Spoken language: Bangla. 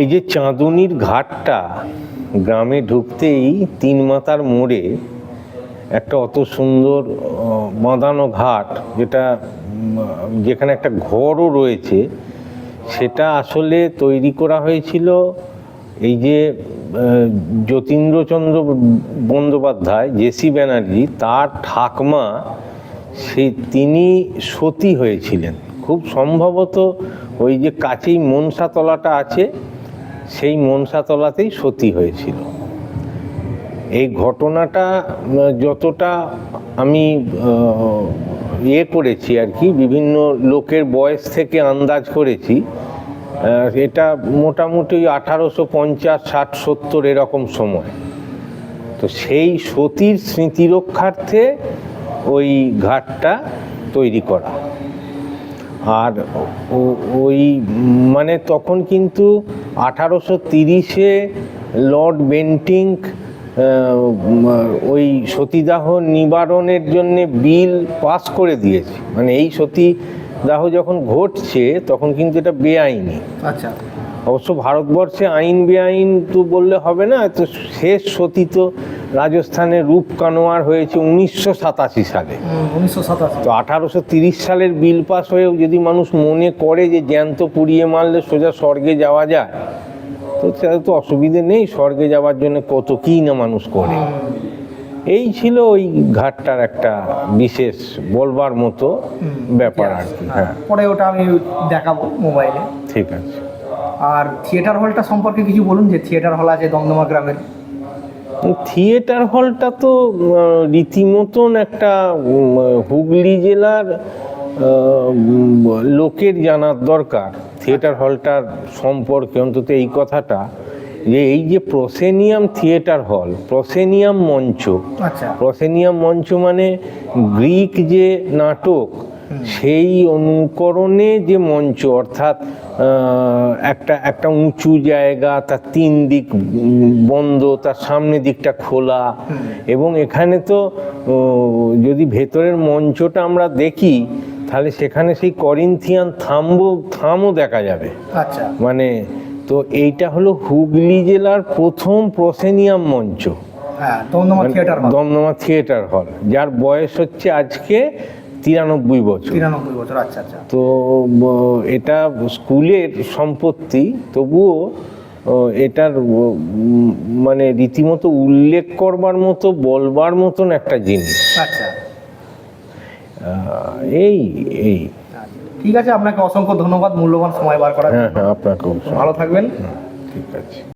এই যে চাঁদনির ঘাটটা গ্রামে ঢুকতেই তিন মাতার মোড়ে একটা অত সুন্দর বাঁধানো ঘাট যেটা যেখানে একটা ঘরও রয়েছে, সেটা আসলে তৈরি করা হয়েছিল এই যে যতীন্দ্রচন্দ্র বন্দ্যোপাধ্যায় জেসি ব্যানার্জি, তার ঠাকমা সেই তিনি সতী হয়েছিলেন। খুব সম্ভবত ওই যে কাছেই মনসাতলাটা আছে, সেই মনসাতলাতেই সতী হয়েছিল। এই ঘটনাটা যতটা আমি ইয়ে করেছি আর কি, বিভিন্ন লোকের বয়স থেকে আন্দাজ করেছি এটা মোটামুটি আঠারোশো পঞ্চাশ, ষাট, সত্তর এরকম সময়। তো সেই সতীর স্মৃতিরক্ষার্থে ওই ঘাটটা তৈরি করা। আর ওই মানে তখন কিন্তু আঠারোশো তিরিশে লর্ড বেন্টিং ওই সতীদাহ নিবারণের জন্যে বিল পাস করে দিয়েছে। মানে এই সতীদাহ যখন ঘটছে তখন কিন্তু এটা বেআইনি। আচ্ছা। অবশ্য ভারতবর্ষে আইন বেআইন তো বললে হবে না তো শেষ সতী তো রাজস্থানের রূপ কানোয়ার হয়েছে উনিশশো সাতাশি সালে। তো আঠারোশো তিরিশ সালের বিল পাস হয়েও যদি মানুষ মনে করে যে জ্যান্ত পুড়িয়ে মারলে সোজা স্বর্গে যাওয়া যায় তো সেটা তো অসুবিধে নেই স্বর্গে যাওয়ার জন্য কত কী না মানুষ করে। এই ছিল ওই ঘাটটার একটা বিশেষ বলবার মতো ব্যাপার আর কি হ্যাঁ। পরে ওটা আমি দেখাবো মোবাইলে। ঠিক আছে। আর থিয়েটার হলটা সম্পর্কে কিছু বলুন যে থিয়েটার হল আছে দমদমা গ্রামের। থিয়েটার হলটা তো রীতিমতন একটা হুগলি জেলার লোকের জানার দরকার। থিয়েটার হলটার সম্পর্কে অন্তত এই কথাটা যে এই যে প্রসেনিয়াম থিয়েটার হল প্রসেনিয়াম মঞ্চ আচ্ছা। প্রসেনিয়াম মঞ্চ মানে গ্রিক যে নাটক সেই অনুকরণে যে মঞ্চ অর্থাৎ একটা একটা উঁচু জায়গা তার তিন দিক বন্ধ তার সামনে দিকটা খোলা এবং এখানে তো যদি ভেতরের মঞ্চটা আমরা দেখি তাহলে সেখানে সেই করিন্থিয়ান থাম্বো থামও দেখা যাবে। আচ্ছা। মানে তো এইটা হলো হুগলি জেলার প্রথম প্রসেনিয়াম মঞ্চ। হ্যাঁ হল। দমদমা থিয়েটার হল যার বয়স হচ্ছে আজকে তিরানব্বই বছর। তিরানব্বই বছর আচ্ছা আচ্ছা। তো এটা স্কুলের সম্পত্তি তবুও এটার মানে রীতিমতো উল্লেখ করবার মতো বলবার মতন একটা জিনিস। আচ্ছা। এই এই। ঠিক আছে আপনাকে অসংখ্য ধন্যবাদ মূল্যবান সময় বার করার হ্যাঁ হ্যাঁ আপনাকেও। ভালো থাকবেন। ঠিক আছে।